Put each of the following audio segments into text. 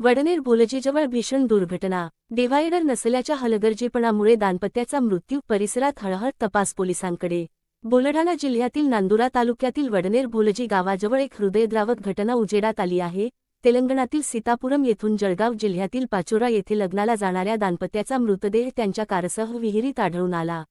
वडनेर भोलजीजवळ भीषण दुर्घटना. डिव्हायडर नसल्याच्या हलगर्जीपणामुळे दाम्पत्याचा मृत्यू परिसरात हळहळ तपास पोलिसांकडे. बुलढाणा जिल्ह्यातील नांदुरा तालुक्यातील वडनेर भोलजी गावाजवळ एक हृदयद्रावक घटना उजेडात आली आहे. तेलंगणातील सीतापुरम येथून जळगाव जिल्ह्यातील पाचोरा येथे लग्नाला जाणाऱ्या दाम्पत्याचा मृतदेह त्यांच्या कारसह विहिरीत आढळून आला.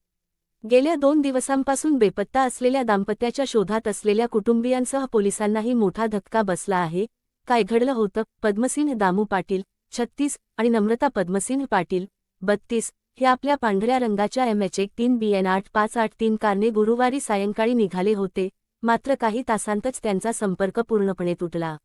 गेल्या दोन दिवसांपासून बेपत्ता असलेल्या दाम्पत्याच्या शोधात असलेल्या कुटुंबियांसह पोलिसांनाही मोठा धक्का बसला आहे. काय घडलं होतं? पद्मसिंह दामू पाटील छत्तीस आणि नम्रता पद्मसिंह पाटील बत्तीस हे आपल्या पांढऱ्या रंगाच्या एम एच एक तीन बी एन आठ पाच आठ तीन कारने गुरुवारी सायंकाळी निघाले होते. मात्र काही तासांतच त्यांचा संपर्क पूर्णपणे तुटला.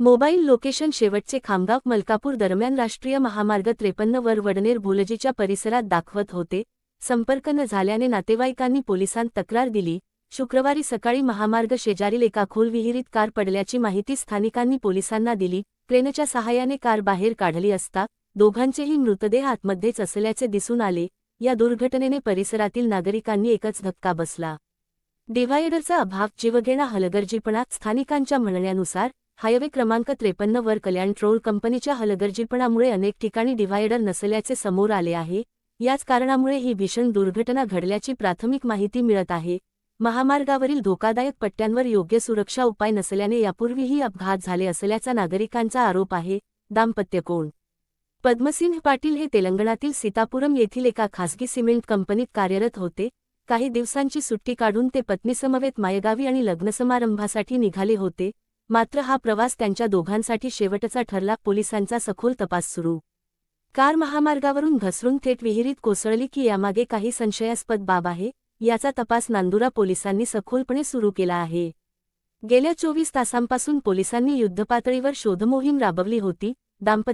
मोबाईल लोकेशन शेवटचे खामगाव मलकापूर दरम्यान राष्ट्रीय महामार्ग त्रेपन्न वर वडनेर भुलजीच्या परिसरात दाखवत होते. संपर्क न झाल्याने नातेवाईकांनी पोलिसांत तक्रार दिली. शुक्रवारी सकाळी महामार्ग शेजारील एका खोल विहिरीत कार पडल्याची माहिती स्थानिकांनी पोलिसांना दिली. क्रेनच्या सहाय्याने कार बाहेर काढली असता दोघांचेही मृतदेह आतमध्येच असल्याचे दिसून आले. या दुर्घटनेने परिसरातील नागरिकांनी एकच धक्का बसला. डिव्हायडरचा अभाव जीवघेणा हलगर्जीपणा स्थानिकांच्या म्हणण्यानुसार हायवे क्रमांक त्रेपन्न वर कल्याण ट्रोल कंपनीच्या हलगर्जीपणामुळे अनेक ठिकाणी डिव्हायडर नसल्याचे समोर आले आहे. याच कारणामुळे ही भीषण दुर्घटना घडल्याची प्राथमिक माहिती मिळत आहे. महामार्गावरील धोकादायक पट्ट्यांवर योग्य सुरक्षा उपाय नसल्याने यापूर्वीही अपघात झाले असल्याचा नागरिकांचा आरोप आहे. दाम्पत्य कोण? पद्मसिंह पाटील हे तेलंगणातील सीतापुरम येथील एका खासगी सिमेंट कंपनीत कार्यरत होते. काही दिवसांची सुट्टी काढून ते पत्नीसमवेत मायगावी आणि लग्नसमारंभासाठी निघाले होते. मात्र हा प्रवास त्यांच्या दोघांसाठी शेवटचा ठरला. पोलिसांचा सखोल तपास सुरू. कार महामार्गावरून घसरून थेट विहिरीत कोसळली की यामागे काही संशयास्पद बाब आहे. याचा तपास नांदुरा पोलिसांनी सखोलपणे सुरू केला आहे. गेल्या चोवीस तासांपासून पोलिसांनी युद्धपातळीवर शोधमोहीम राबवली होती. दाम्पत्य